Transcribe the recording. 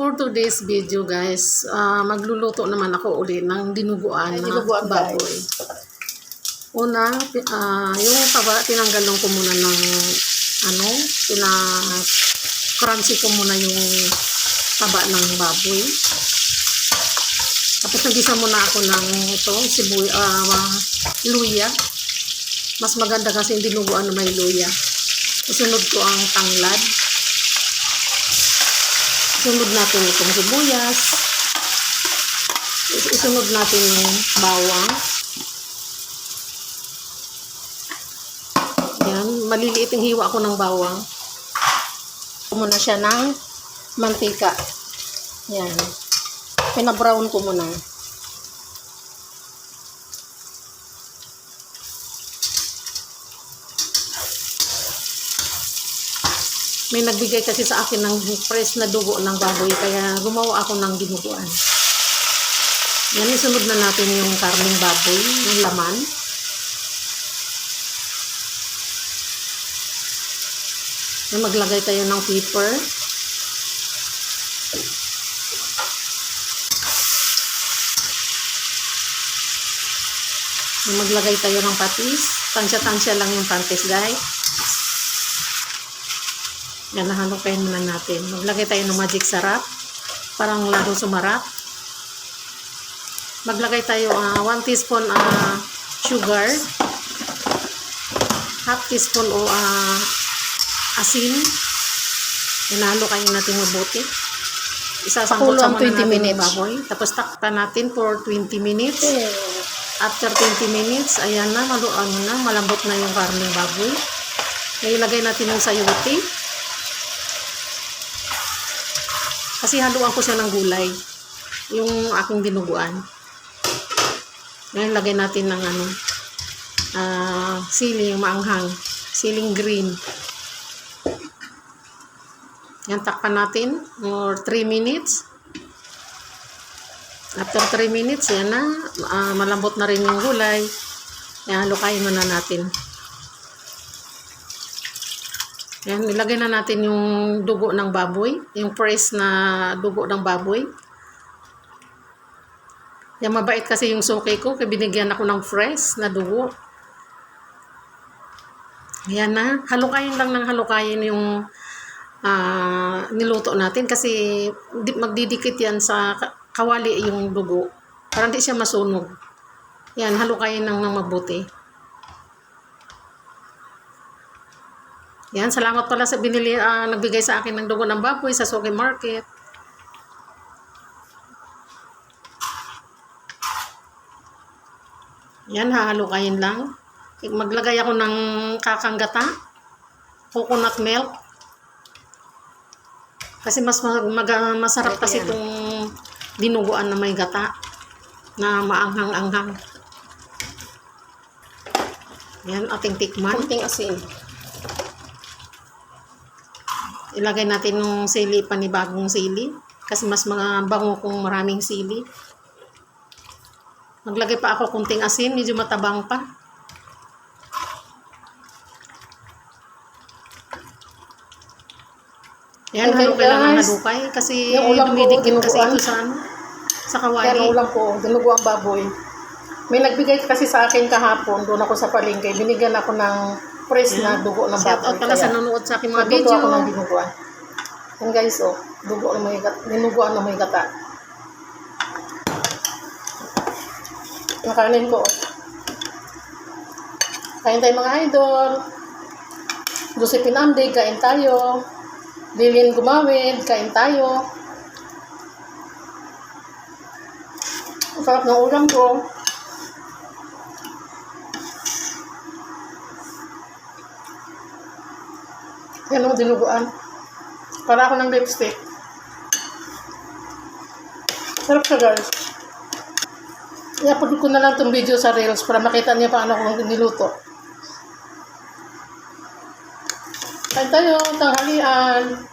For today's video guys, ah, magluluto naman ako uli ng dinuguan Ay, na dinuguan, guys. baboy. Una, pi- ah, yung taba, tinanggalan ko muna ng ano, pina crunchy ko muna yung taba ng baboy. Tapos nagisa muna ako ng ito, sibuy, ah, luya. Mas maganda kasi yung dinuguan na may luya. Isunod ko ang tanglad. Isunod natin itong sibuyas. Is- Isunod natin yung bawang. Yan, maliliit yung hiwa ko ng bawang. Muna siya ng mantika. Yan. Pinabrown ko muna. May nagbigay kasi sa akin ng fresh na dugo ng baboy kaya gumawa ako ng dinuguan. Yan, isunod na natin yung karning baboy, yung laman. Yan, maglagay tayo ng pepper. Yan, maglagay tayo ng patis. Tansya-tansya lang yung patis, guys. Yan, nahalukayin muna natin. Maglagay tayo ng magic sarap. Parang lalo sumarap. Maglagay tayo 1 teaspoon ah, sugar. Half teaspoon o ah, asin. Inahalukayin natin mabuti. Isasanggol Kulang muna 20 natin minutes. baboy. Tapos takpan natin for 20 minutes. After 20 minutes, ayan na, malu ano na, malambot na yung karning baboy. Ilagay natin yung sayuti. Kasi haluan ko siya ng gulay. Yung aking dinuguan. Ngayon, lagay natin ng ano, ah, siling maanghang. Siling green. Yan, takpan natin for 3 minutes. After 3 minutes, yan na. ah, malambot na rin yung gulay. Yan, halukayin muna natin. Yan, nilagay na natin yung dugo ng baboy. Yung fresh na dugo ng baboy. Yan, mabait kasi yung suki ko. Kaya binigyan ako ng fresh na dugo. Yan na. Halukayin lang ng halukayin yung ah, niluto natin. Kasi di, magdidikit yan sa ka- kawali yung dugo. Para hindi siya masunog. Yan, halukayin lang ng mabuti. Yan, salamat pala sa binili, ah, nagbigay sa akin ng dugo ng baboy sa Soke Market. Yan, hahalukayin lang. Maglagay ako ng kakanggata, coconut milk. Kasi mas mag, mag- masarap kasi yan. itong dinuguan na may gata na maanghang-anghang. Yan, ating tikman. Kunting asin. Ilagay natin yung sili, panibagong sili. Kasi mas mga bango kung maraming sili. Maglagay pa ako kunting asin, medyo matabang pa. Yan, Okay, halukay lang ng guys. halukay. Kasi dumidikit kasi ito sa ano, sa Yan ang kawali. ulam ko, dinugo ang baboy. May nagbigay kasi sa akin kahapon, doon ako sa palengke. Binigyan ako ng fresh na dugo ng Shout out pala sa nanonood sa aking mga video. ako ng dinuguan. Yan guys, oh, dugo na may gata. Dinuguan na may gata. Yung kanin ko, oh. Kain tayo mga idol. Josephine Amde, kain tayo. Lillian Gumawid, kain tayo. Ang sarap ng ulam ko. Yan ang dinuguan. Para ako ng lipstick. Sarap siya guys. I-upload ko na lang itong video sa Reels para makita niya paano ko niluto. Kain tayo, tanghalian.